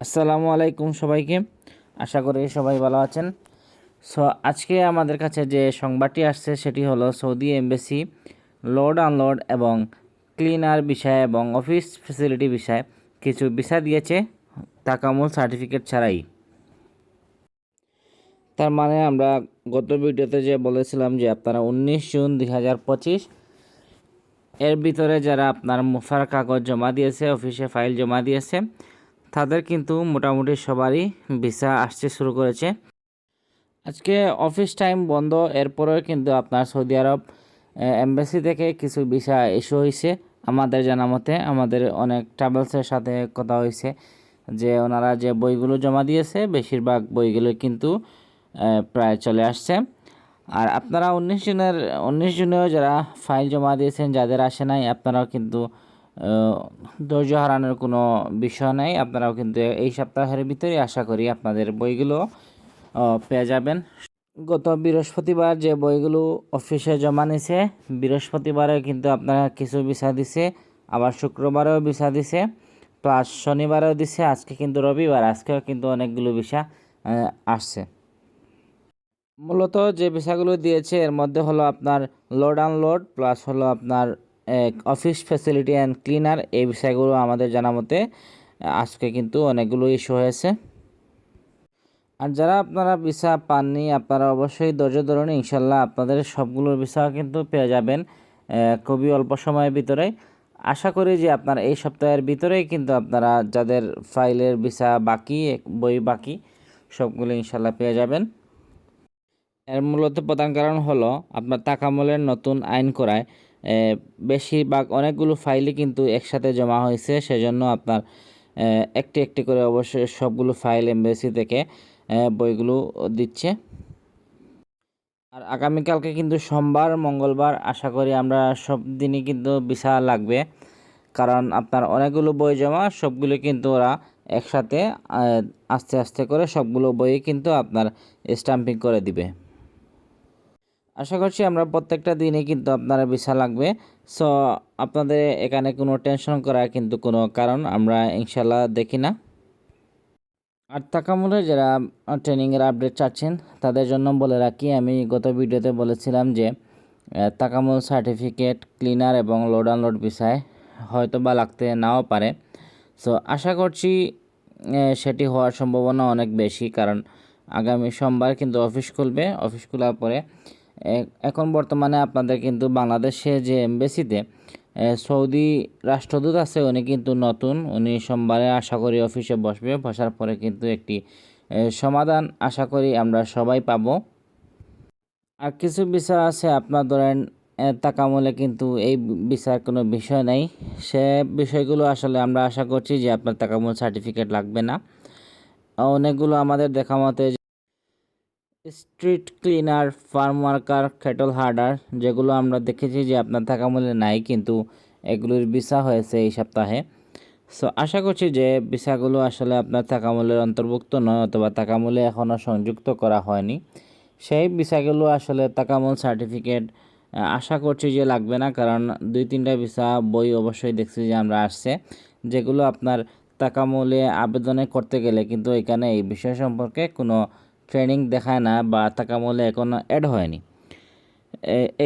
আসসালামু আলাইকুম সবাইকে। আশা করি সবাই ভালো আছেন। সো আজকে আমাদের কাছে যে সংবাদটি আসছে সেটি হলো সৌদি এমবেসি লোড আনলোড এবং ক্লিনার বিষয়ে এবং অফিস ফেসিলিটি বিষয়ে কিছু ভিসা দিয়েছে তাকামুল সার্টিফিকেট ছাড়াই। তার মানে আমরা গত ভিডিওতে যে বলেছিলাম যে আপনারা উনিশ জুন দুই হাজার পঁচিশ এর ভিতরে যারা আপনার মুফার কাগজ জমা দিয়েছে, অফিসে ফাইল জমা দিয়েছে তাদের কিন্তু মোটামুটি সবারই ভিসা আসতে শুরু করেছে। আজকে অফিস টাইম বন্ধ, এরপরেও কিন্তু আপনার সৌদি আরব এম্বাসি থেকে কিছু ভিসা ইস্যু হয়েছে। আমাদের জানা মতে আমাদের অনেক ট্রাভেলসের সাথে কথা হয়েছে যে ওনারা যে বইগুলো জমা দিয়েছে, বেশিরভাগ বইগুলো কিন্তু প্রায় চলে আসছে। আর আপনারা উনিশ জনের, উনিশ জনেও যারা ফাইল জমা দিয়েছেন, যাদের আসে নাই, আপনারাও কিন্তু ধৈর্য হারানোর কোনো বিষয় নাই। আপনারাও কিন্তু এই সপ্তাহের ভিতরে আশা করি আপনাদের বইগুলো পেয়ে যাবেন। গত বৃহস্পতিবার যে বইগুলো অফিসে জমা নিছে, বৃহস্পতিবারে কিন্তু আপনারা কিছু ভিসা দিছে, আবার শুক্রবারেও ভিসা দিছে, প্লাস শনিবারেও দিছে, আজকে কিন্তু রবিবার, আজকেও কিন্তু অনেকগুলো ভিসা আসছে। মূলত যে ভিসাগুলো দিয়েছে, এর মধ্যে হলো আপনার লোড আনলোড প্লাস হলো আপনার অফিস ফ্যাসিলিটি অ্যান্ড ক্লিনার এই বিষয়গুলো আমাদের জানা মতে, আজকে কিন্তু অনেকগুলো ইস্যু হয়েছে। আর যারা আপনারা ভিসা পাননি, আপনারা অবশ্যই ধৈর্য ধরুন, ইনশাল্লাহ আপনাদের সবগুলোর ভিসা কিন্তু পেয়ে যাবেন খুবই অল্প সময়ের ভিতরে। আশা করি যে আপনার এই সপ্তাহের ভিতরেই কিন্তু আপনারা যাদের ফাইলের ভিসা বাকি বই বাকি, সবগুলো ইনশাল্লাহ পেয়ে যাবেন। এর মূলত প্রধান কারণ হলো, আপনার টাকা তাকামলের নতুন আইন করায়। বেশিরভাগ অনেকগুলো ফাইলই কিন্তু একসাথে জমা হয়েছে, সেজন্য আপনার একটি একটি করে অবশ্যই সবগুলো ফাইল এমবেসি থেকে বইগুলো দিচ্ছে। আর আগামীকালকে কিন্তু সোমবার, মঙ্গলবার, আশা করি আমরা সব দিনই কিন্তু ভিসা লাগবে, কারণ আপনার অনেকগুলো বই জমা, সবগুলো কিন্তু ওরা একসাথে আস্তে আস্তে করে সবগুলো বই কিন্তু আপনার স্টাম্পিং করে দিবে। আশা করছি আমরা প্রত্যেকটা দিনে কিন্তু আপনারা ভিসা লাগবে। সো আপনাদের এখানে কোনো টেনশন করার কিন্তু কোনো কারণ আমরা ইনশাল্লাহ দেখি না। আর তাকামুলের যারা ট্রেনিংয়ের আপডেট চাচ্ছেন, তাদের জন্য বলে রাখি, আমি গত ভিডিওতে বলেছিলাম যে তাকামুল সার্টিফিকেট ক্লিনার এবং লোড আনলোড ভিসায় হয়তো বা লাগতে নাও পারে। সো আশা করছি সেটি হওয়ার সম্ভাবনা অনেক বেশি, কারণ আগামী সোমবার কিন্তু অফিস খুলবে। অফিস খোলার পরে এখন বর্তমানে আপনাদের কিন্তু বাংলাদেশে যে এমবেসিতে সৌদি রাষ্ট্রদূত আছে, উনি কিন্তু নতুন। উনি সোমবারে আশা করি অফিসে বসবে। বসার পরে কিন্তু একটি সমাধান আশা করি আমরা সবাই পাবো। আর কিছু বিষয় আছে আপনার ধরেন তাকামলে কিন্তু এই বিষয়ের কোনো বিষয় নাই। সে বিষয়গুলো আসলে আমরা আশা করছি যে আপনার তাকামল সার্টিফিকেট লাগবে না। অনেকগুলো আমাদের দেখা মতে street cleaner, farm worker cattle herder যেগুলো আমরা দেখেছি যে আপনার থাকা মূল্যে নাই কিন্তু এগুলোর ভিসা হয়েছে এই সপ্তাহে। সো আশা করছি যে ভিসাগুলো আসলে আপনার থাকা মূল্যের অন্তর্ভুক্ত নয় অথবা তাকামলে এখনও সংযুক্ত করা হয়নি। সেই ভিসাগুলো আসলে তাকামল সার্টিফিকেট আশা করছি যে লাগবে না কারণ দুই তিনটা ভিসা বই অবশ্যই দেখছি যে আমরা আসছে, যেগুলো আপনার তাকামলে আবেদনে করতে গেলে কিন্তু এখানে এই বিষয় সম্পর্কে কোনো ট্রেনিং দেখায় না বা তাকামলে এখনও অ্যাড হয়নি।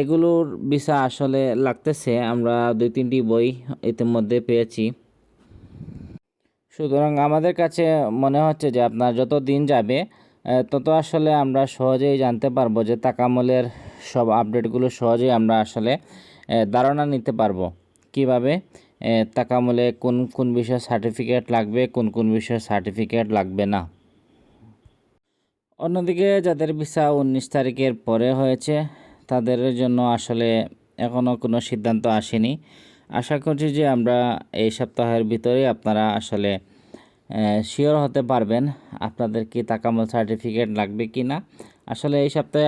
এগুলোর ভিসা আসলে লাগতেছে। আমরা দুই তিনটি বই ইতিমধ্যে পেয়েছি। সুতরাং আমাদের কাছে মনে হচ্ছে যে আপনার যত দিন যাবে তত আসলে আমরা সহজেই জানতে পারব যে তাকামলের সব আপডেটগুলো সহজেই আমরা আসলে ধারণা নিতে পারব। কীভাবে? তাকামলে কোন কোন বিষয়ে সার্টিফিকেট লাগবে, কোন কোন বিষয়ে সার্টিফিকেট লাগবে না। অন্যদিকে যাদের ভিসা উনিশ তারিখের পরে হয়েছে, তাদের জন্য আসলে এখনও কোনো সিদ্ধান্ত আসেনি। আশা করছি যে আমরা এই সপ্তাহের ভিতরেই আপনারা আসলে শিওর হতে পারবেন আপনাদের কি তাকামল সার্টিফিকেট লাগবে কি না। আসলে এই সপ্তাহে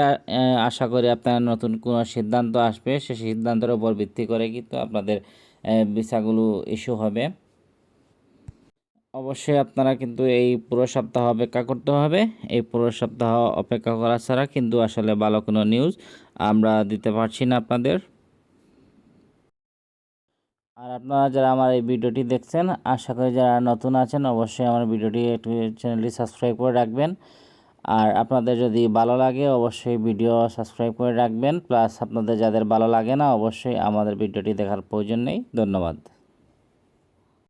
আশা করি আপনারা নতুন কোনো সিদ্ধান্ত আসবে। সে সিদ্ধান্তের উপর ভিত্তি করে কিন্তু আপনাদের ভিসাগুলো ইস্যু হবে। অবশ্যই আপনারা কিন্তু এই পুরো সপ্তাহ অপেক্ষা করতে হবে। এই পুরো সপ্তাহ অপেক্ষা করা ছাড়া কিন্তু আসলে ভালো কোনো নিউজ আমরা দিতে পারছি না আপনাদের। আর আপনারা যারা আমার এই ভিডিওটি দেখছেন, আশা করি যারা নতুন আছেন, অবশ্যই আমার ভিডিওটি একটু চ্যানেলটি সাবস্ক্রাইব করে রাখবেন। আর আপনাদের যদি ভালো লাগে, অবশ্যই ভিডিও সাবস্ক্রাইব করে রাখবেন। প্লাস আপনাদের যাদের ভালো লাগে না, অবশ্যই আমাদের ভিডিওটি দেখার প্রয়োজন নেই। ধন্যবাদ।